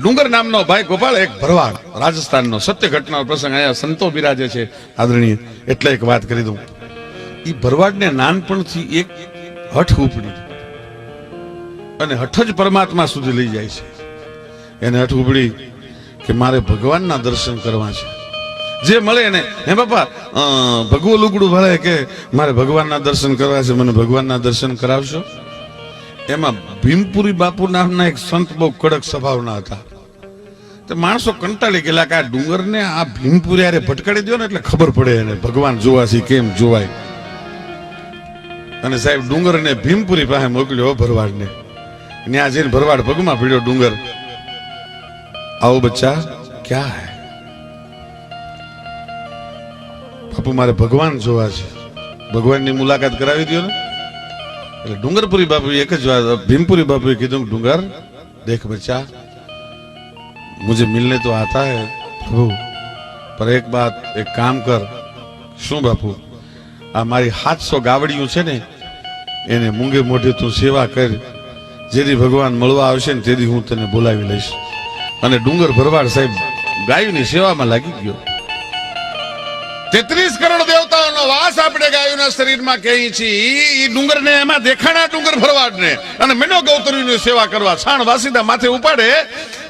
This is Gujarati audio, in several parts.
ડુંગર નામનો ભાઈ ગોપાલ એક ભરવાડ, રાજસ્થાનનો સત્ય ઘટનાનો પ્રસંગ. અહીંયા સંતો બિરાજે છે, આદરણીય. એટલે એક વાત કરી દઉં. એ ભરવાડને નાનપણથી એક હઠ ઉપડી અને હઠ જ પરમાત્મા સુધી લઈ જાય છે. એને હઠ ઉપડી કે મારે ભગવાનના દર્શન કરવા છે. જે મળે એને. હે બાપા ભગવું લુગડું ભળે કે મારે ભગવાનના દર્શન કરવા છે, મને ભગવાનના દર્શન કરાવશો? એમાં ભીમપુરી બાપુ નામના એક સંત બહુ કડક સ્વભાવના હતા. તો માણસો કંટાળી ગયેલા કે આ ડુંગરને આ ભીમપુરી હારે ભટકાડી દો ને એટલે ખબર પડે એને, ભગવાન જોવાથી કેમ જોવાય. અને સાહેબ ડુંગરને ભીમપુરી પાસે મોકલ્યો ભરવાડને. ત્યાં જઈને ભરવાડ પગમાં ભીડ્યો ડુંગર. આવો બચ્ચા, ક્યાં હે? બાપુ, મારે ભગવાન જોવા છે. ભગવાનની મુલાકાત કરાવી દો ને. એટલે ડુંગરપુરી બાપુ એક જ વાત, ભીમપુરી બાપુએ કીધું ડુંગર, દેખ બચ્ચા, મુજે મિલને તો આતા હે, પ્રભુ, પર એક બાત, એક કામ કર. શું બાપુ? આ મારી સાતસો ગાવડિયું છે ને, એને મૂંગે મોઢે તું સેવા કર, જેથી ભગવાન મળવા આવશે ને, તેથી હું તને બોલાવી લઈશ. અને ડુંગર ભરવાડ સાહેબ ગાયની સેવામાં લાગી ગયો. તેત્રીસ કરોડ દેવતાઓનો વાસ આપણે ગાયોના શરીરમાં કહીએ છીએ. એ ડુંગરને એમાં દેખાણા ડુંગર ભરવાડને. અને મેનો ગૌતરીની સેવા કરવા છાણ વાસીદા માથે ઉપાડે.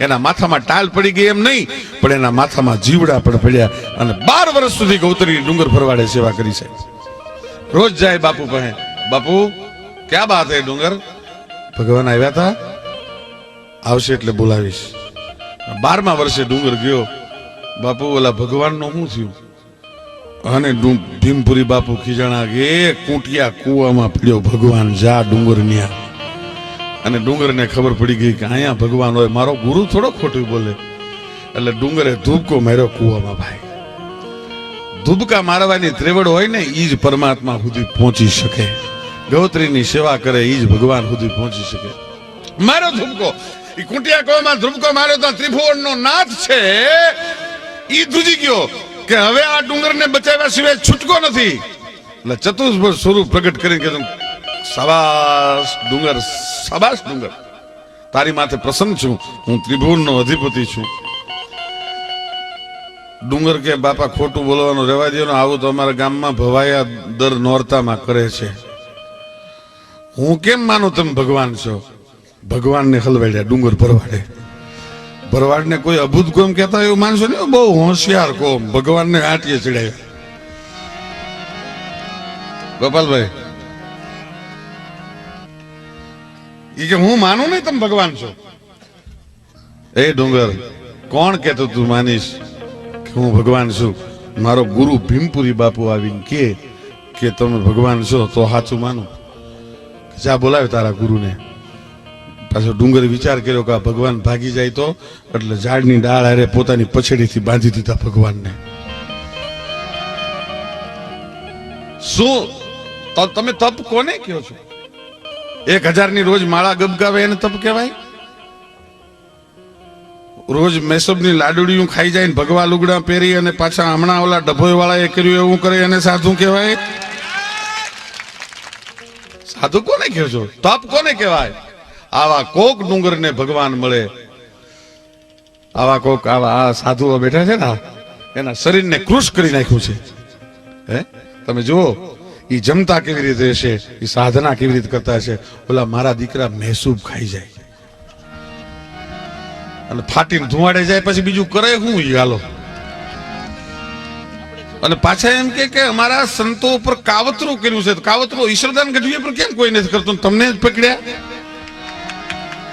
એના માથામાં ટાલ પડી ગઈ એમ નહીં, પણ એના માથામાં જીવડા પણ પડ્યા અને બાર વર્ષ સુધી ગૌતરી ડુંગર ભરવાડે સેવા કરી છે. રોજ જાય બાપુ કહે બાપુ, ક્યાં બાત હે ડુંગર? ભગવાન આવ્યા હતા આવશે એટલે બોલાવીશ. બારમા વર્ષે ડુંગર ગયો. બાપુ, ઓલા ભગવાનનું શું થયું? અને ભીમપુરી બાપુ ખીજાણા કે કુંટિયા કૂવામાં પડ્યો ભગવાન, જા ડુંગર ન્યા અને ડુંગરને ખબર પડી ગઈ કે અહીંયા ભગવાન હોય. મારો ગુરુ થોડો ખોટું બોલે. એટલે ડુંગરે ધૂબકો માર્યો કૂવામાં ભાઈ. ધૂબકા મારવાની ત્રેવડ હોય ને એ જ પરમાત્મા સુધી પહોંચી શકે. ગૌત્રીની સેવા કરે એ જ ભગવાન સુધી પહોંચી શકે. મારો ધૂબકો. એ કુંટિયા કુવામાં ધૂપકો માર્યો તો ત્રિભુવનનો નાથ છે. ઈ ધ્રુજી ગયો. કે હવે આ ડુંગરને બચાવ્યા સિવાય છૂટકો નથી. એટલે ચતુર્ભુજ સ્વરૂપ પ્રગટ કરીને કે સાબાસ ડુંગર સાબાસ ડુંગર. તારી માથે પ્રસન્ન છું. હું ત્રિભુવનનો અધિપતિ છું. ડુંગર કે, બાપા, ખોટું બોલવાનું રહેવા દો આવું તો અમારા ગામમાં ભવાયા દર નોરતામાં કરે છે. હું કેમ માનું, તમે ભગવાન છો? ભગવાનને હલવાડ્યા, ડુંગર ભરવાડે. ભરવાડને કોઈ અભૂત કોમ કહેતા એવું માનશો ને બહુ હોશિયાર કોમ. ભગવાનને આટીએ ચડાવ્યા ગોપાલભાઈ. એ કે હું માનું નહીં તમે ભગવાન છો? એ ડુંગર, કોણ કહેતો તું માનીશ કે હું ભગવાન છું? મારો ગુરુ ભીમપુરી બાપુ આવીને કે કે તમે ભગવાન છો તો સાચું માનું. જા બોલાવ્યો તારા ગુરુને. પાછો ડુંગર વિચાર કર્યો કે આ ભગવાન ભાગી જાય તો? એટલે ઝાડની ડાળ હારે પોતાની પછડીથી બાંધી દીધા ભગવાનને. શું? તમે તપ કોને કયો છો? એક હજારની રોજ માળા ગબગાવે એને તપ કહેવાય? રોજ મેસબની લાડુડિયું ખાઈ જાય ને ભગવા લુગડા પહેરી અને પાછા હમણાં ઓલા ડભોઈ વાળા એ કર્યું એવું કરે એને સાધુ કહેવાય? સાધુ કોને કહો છો? તપ કોને કહેવાય? આવા કોક ડુંગરને ભગવાન મળે. આવા કોક આવા સાધુઓ બેઠા છે ને એના શરીરને કૃષ કરી નાખ્યું છે. હે? તમે જુઓ એ જમતા કેવી રીતે છે એ સાધના કેવી રીતે કરતા છે ઓલા મારા દીકરા મહેસૂબ ખાઈ જાય. અને ફાટીને ધુવાડે જાય, પછી બીજું કરે ઈ હાલો? અને પાછા એમ કે કે અમારા સંતો ઉપર કાવતરું કર્યું છે. કાવતરું ઈશ્વરદાન ગઢવી પર કેમ કોઈ નથી કરતું? તમને જ પકડ્યા?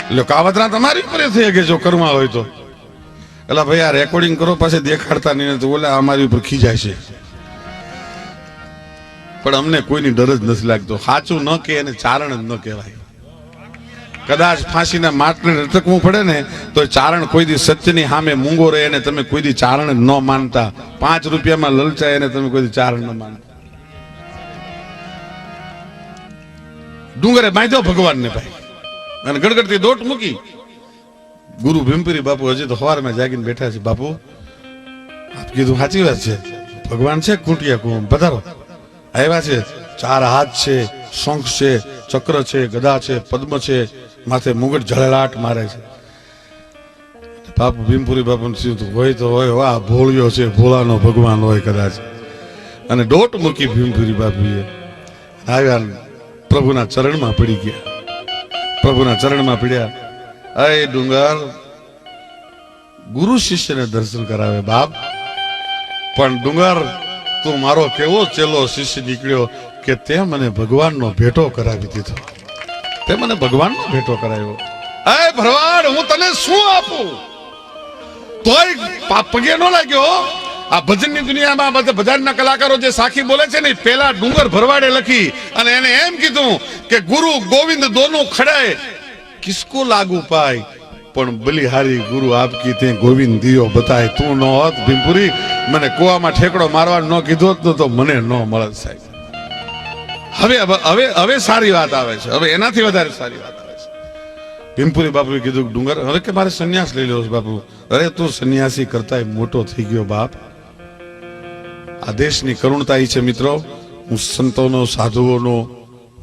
એટલે કાવતરા તમારી ઉપર થઈ શકે જો કરવા હોય તો. એટલે ભાઈ આ રેકોર્ડિંગ કરો પાસે દેખાડતા નહીં તો ઓલા અમારી ઉપર ખીજાય છે. પણ અમને કોઈની ડર જ નથી લાગતો. સાચું ન કે એને ચારણ જ ન કહેવાય. કદાચ ફાંસીના માટને રટકવું પડે ને, તો ચારણ કોઈ દી સત્યની સામે મૂંગો રહે ને તમે કોઈ દી ચારણ ન માનતા. પાંચ રૂપિયામાં લલચાય ને તમે કોઈ દી ચારણ ન માનતા. ડુંગરે બાંધ્યો ભગવાનને ભાઈ. અને ગડગડતી દોટ મૂકી. ગુરુ ભીમપુરી બાપુ હજી તો સવારમાં જાગીને બેઠા છે. બાપુ, આપ કીધું સાચી વાત છે. ભગવાન છે કુંટિયા કુમ પધારો. આવ્યા છે. ચાર હાથ છે, શંખ છે, ચક્ર છે, ગદા છે, પદ્મ છે. માથે મુગટ ઝળલાટ મારે છે. બાપુ, ભીમપુરી બાપુ હોય તો હોય. વાહ, ભોળ્યો ભોળિયો છે. ભોળાનો ભગવાન હોય કદાચ. અને દોટ મૂકી ભીમપુરી બાપુએ. આવ્યા પ્રભુના ચરણમાં પડી ગયા. પ્રભુના ચરણમાં પીડ્યા. અય ડુંગર, ગુરુ શિષ્યને દર્શન કરાવે બાપ. પણ ડુંગર, તું મારો કેવો ચેલો શિષ્ય નીકળ્યો કે તે મને ભગવાનનો ભેટો કરાવી દીધો. તે મને ભગવાનનો ભેટો કરાવ્યો. અય ભરવાડ, હું તને શું આપું? તોય પગે ન લાગ્યો આ ભજનની દુનિયામાં ભજનના કલાકારો જે સાખી બોલે છે ને પેલા ડુંગર ભરવાડે લખી અને એને એમ કીધું કે, ગુરુ ગોવિંદ દોનું ખડાય. કિસકો લાગુ પાય, પણ બલિહારી ગુરુ આપકી તે ગોવિંદ દિયો બતાય. તું નો હોત ભીમપુરી, મને કુવામાં ઠેકડો મારવા ન કીધો હોત તો મને ન મળે સાહેબ. હવે હવે હવે સારી વાત આવે છે. હવે એનાથી વધારે સારી વાત આવે છે. ભીમપુરી બાપુએ કીધું, ડુંગર, હવે કે મારે સંન્યાસ લઈ લેવો છે બાપુ. અરે, તું સંન્યાસી કરતા મોટો થઈ ગયો બાપ. આ દેશની કરુણતા એ છે મિત્રો. હું સંતોનો, સાધુઓનો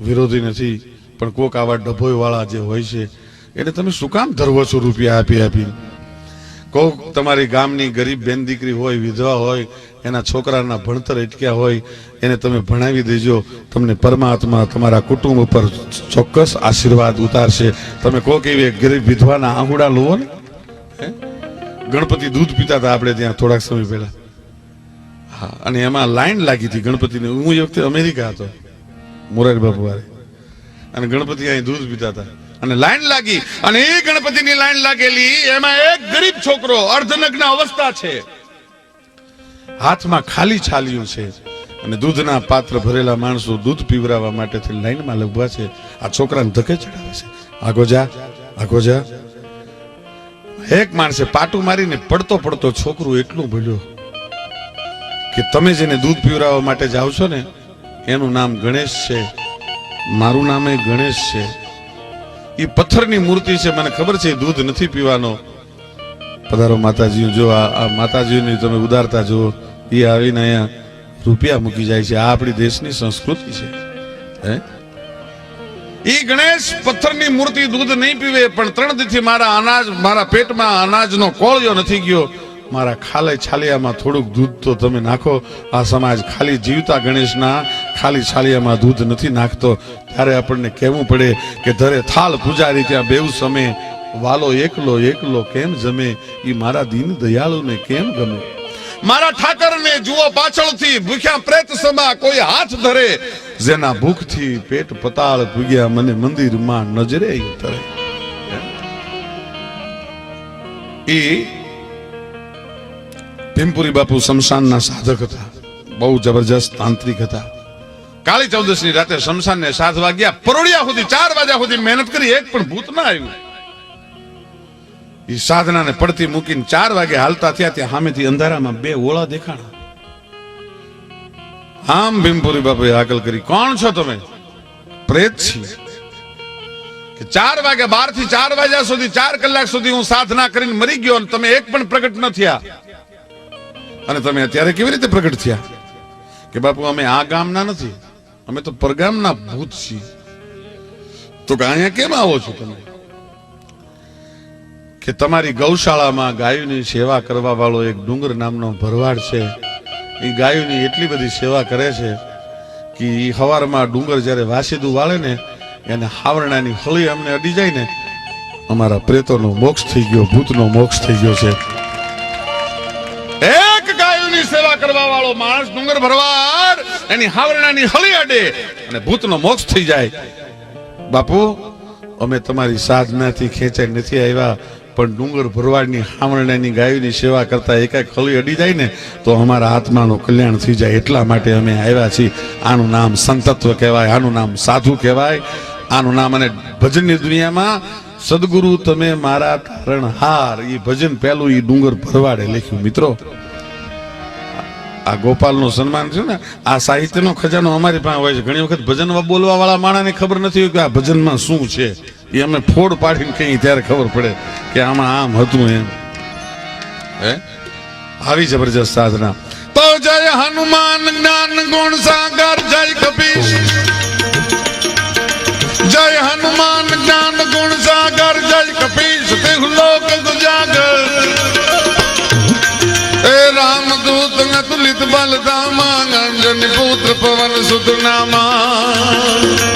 વિરોધી નથી, પણ કોક આવા ડભોઈ વાળા જે હોય છે, એને તમે શું કામ ધરવો છો રૂપિયા આપી આપી? કોક તમારી ગામની ગરીબ બેન દીકરી હોય, વિધવા હોય, એના છોકરાના ભણતર અટક્યા હોય, એને તમે ભણાવી દેજો. તમને પરમાત્મા તમારા કુટુંબ ઉપર ચોક્કસ આશીર્વાદ ઉતારશે. તમે કોક એવી ગરીબ વિધવાના આંગુડા લો ને? ગણપતિ દૂધ પીતા હતા આપણે ત્યાં થોડાક સમય પહેલા. હા અને એમાં લાઈન લાગી હતી ગણપતિને. હું એ વખતે અમેરિકા હતો, મોરારી બાપુ વારે. અને ગણપતિ અહીં દૂધ પીતા હતા. અને લાઈન લાગી, અને એ ગણપતિની લાઈન લાગેલી, એમાં એક ગરીબ છોકરો અર્ધનગ્ન અવસ્થા છે. હાથમાં ખાલી છાલ્યું છે અને દૂધના પાત્ર ભરેલા માણસો દૂધ પીવરાવવા માટે થી લાઈનમાં લગવા છે. આ છોકરાને ધકે ચડાવે છે. આગો જા આગો જા. એક માણસે પાટું મારીને પડતો પડતો છોકરું એટલું ભૂલ્યો કે તમે જેને દૂધ પીવરાવવા માટે જાઓ છો ને, એનું નામ ગણેશ છે. મારું નામ એ ગણેશ છે. એ પથ્થરની મૂર્તિ છે, મને ખબર છે દૂધ નથી પીવાનો. પધારો માતાજી જો આ માતાજીની તમે ઉદારતા જુઓ, એ આવીને અહીંયા રૂપિયા મૂકી જાય છે. આ આપણી દેશની સંસ્કૃતિ છે. હે? એ ગણેશ પથ્થરની મૂર્તિ દૂધ નહીં પીવે, પણ ત્રણ દીથી મારા અનાજ મારા પેટમાં અનાજનો કોળિયો નથી ગયો. મારા ખાલે છાલિયામાં થોડુંક દૂધ તો તમે નાખો. આ સમાજ ખાલી જીવતા ગણેશના ખાલી છાલિયામાં દૂધ નથી નાખતો. ત્યારે આપણને કહેવું પડે કે ધરે થાળ પૂજારી ત્યાં બેવ સમે. વાલો એકલો એકલો કેમ જમે? એ મારા દીન દયાળુને કેમ ગમે? મારા ઠાકરને જુઓ પાછળથી, ભૂખ્યા પ્રેત સમા કોઈ હાથ ધરે. જેના ભૂખથી પેટ પતાળ પૂગ્યા મને મંદિરમાં નજરે ધરે ઈ ભીમપુરી બાપુ શમશાનના સાધક હતા. બહુ જબરજસ્ત તાંત્રિક હતા. કાળી ચૌદશની રાતે શમશાન ને સાત વાગ્યા પરોડિયા સુધી ચાર વાગ્યા સુધી મહેનત કરી, એક પણ ભૂત ના આવ્યું. એ સાધનાને પડતી મૂકીને ચાર વાગે હાલતા થયા, ત્યાં સામેથી અંધારામાં બે ઓળા દેખાણા. આમ ભીમપુરી બાપુએ હાકલ કરી, કોણ છો તમે? પ્રેત છીએ. કે ચાર વાગે બારથી ચાર વાગ્યા સુધી, ચાર કલાક સુધી હું સાધના કરીને મરી ગયો અને તમે એક પણ પ્રગટ ન થયા. અને તમે અત્યારે કેવી રીતે પ્રગટ થયા? કે બાપુ, અમે આ ગામના નથી. અમે તો પરગામના ભૂત છીએ. તો કે અહીંયા કેમ આવો છો તમે? કે તમારી ગૌશાળામાં ગાયોની સેવા કરવા વાળો એક ડુંગર નામનો ભરવાડ છે. એ ગાયોની એટલી બધી સેવા કરે છે કે એ હવારમાં ડુંગર જ્યારે વાસીદું વાળે ને, એને હાવરણાની હળી અમને અડી જાય ને, અમારા પ્રેતોનો મોક્ષ થઈ ગયો, ભૂતનો મોક્ષ થઈ ગયો છે. કરવા વાળો માણસ ડુંગર ભરવાડ, એની હાવરણાની હળી અડે અને ભૂતનો મોક્ષ થઈ જાય. બાપુ, અમે તમારી સાધનાથી ખેંચાઈ નથી આવ્યા, પણ ડુંગર ભરવાડની હામરણાની ગાયોની સેવા કરતા એકાએક ખલી અડી જાય ને, તો અમારા આત્માનું કલ્યાણ થઈ જાય. એટલા માટે અમે આવ્યા છીએ. આનું નામ સંતત્વ કહેવાય, આનું નામ સાધુ કહેવાય, આનું નામ અને ભજનની દુનિયામાં, સદગુરુ તમે મારા તારણહાર એ ભજન પહેલું એ ડુંગર ભરવાડે લખ્યું. મિત્રો આ ગોપાલનું સન્માન છે ને, આ સાહિત્યનો ખજાનો અમારી પાસે હોય છે. ઘણી વખત ભજન બોલવા વાળા માણસને ખબર નથી કે આ ભજનમાં શું છે. એ અમે ફોડ પાડીને કહીએ, ત્યારે ખબર પડે કે આમાં આમ હતું એમ. હે? આવી જબરજસ્ત સાધના. તો જય હનુમાન જ્ઞાન ગુણ સાગર, જય કપીશ. જય હનુમાન જ્ઞાન ગુણ સાગર, જય કપીશ. તિહુ લોક ગુજાગર રામદૂત અતુલિત બલ દામા અંજની પુત્ર પવન સુત નામા